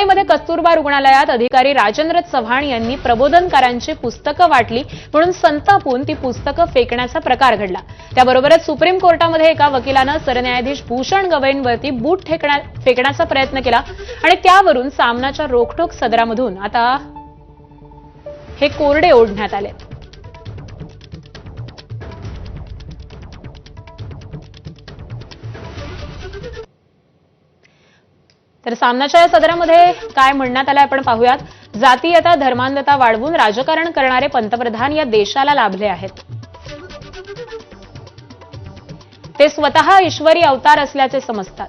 मुंबईमध्ये कस्तुरबा रुग्णालयात अधिकारी राजेंद्र चव्हाण यांनी प्रबोधनकारांची पुस्तकं वाटली म्हणून संतापून ती पुस्तकं फेकण्याचा प्रकार घडला. त्याबरोबरच सुप्रीम कोर्टामध्ये एका वकिलानं सरन्यायाधीश भूषण गवईंवरती बूट फेकण्याचा प्रयत्न केला आणि त्यावरून सामनाच्या रोखटोक सदरामधून आता हे कोरडे ओढण्यात आले. तर सामनाच्या या सदरामध्ये काय म्हणण्यात आलं आपण पाहूयात. जातीयता धर्मांधता वाढवून राजकारण करणारे पंतप्रधान या देशाला लाभले आहेत. ते स्वतः ईश्वरी अवतार असल्याचे समजतात.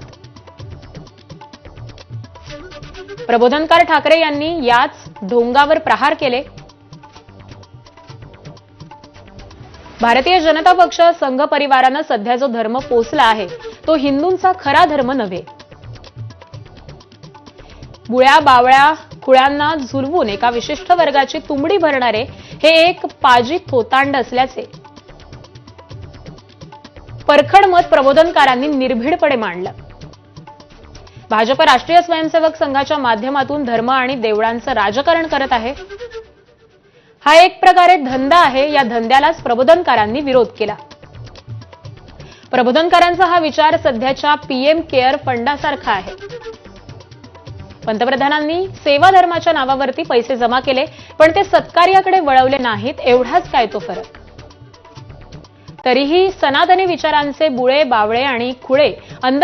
प्रबोधनकार ठाकरे यांनी याच ढोंगावर प्रहार केले. भारतीय जनता पक्ष संघ परिवारानं सध्या जो धर्म पोचला आहे तो हिंदूंचा खरा धर्म नव्हे. बुळ्या बावळ्या कुळ्यांना झुलवून एका विशिष्ट वर्गाची तुंबडी भरणारे हे एक पाजी थोतांड असल्याचे परखड मत प्रबोधनकारांनी निर्भीडपणे मांडलं. भाजप राष्ट्रीय स्वयंसेवक संघाच्या माध्यमातून धर्म आणि देवळांचं राजकारण करत आहे. हा एक प्रकारे धंदा आहे या धंद्यालाच प्रबोधनकारांनी विरोध केला. प्रबोधनकारांचा हा विचार सध्याच्या पीएम केअर फंडासारखा आहे. पंतप्रधानांनी सेवा धर्माच्या नावावरती पैसे जमा केले पण ते सत्कार्याकडे वळवले नाहीत एवढाच काय तो फरक? तरीही सनातनी विचारांचे बुळे बावळे आणि खुळे अंध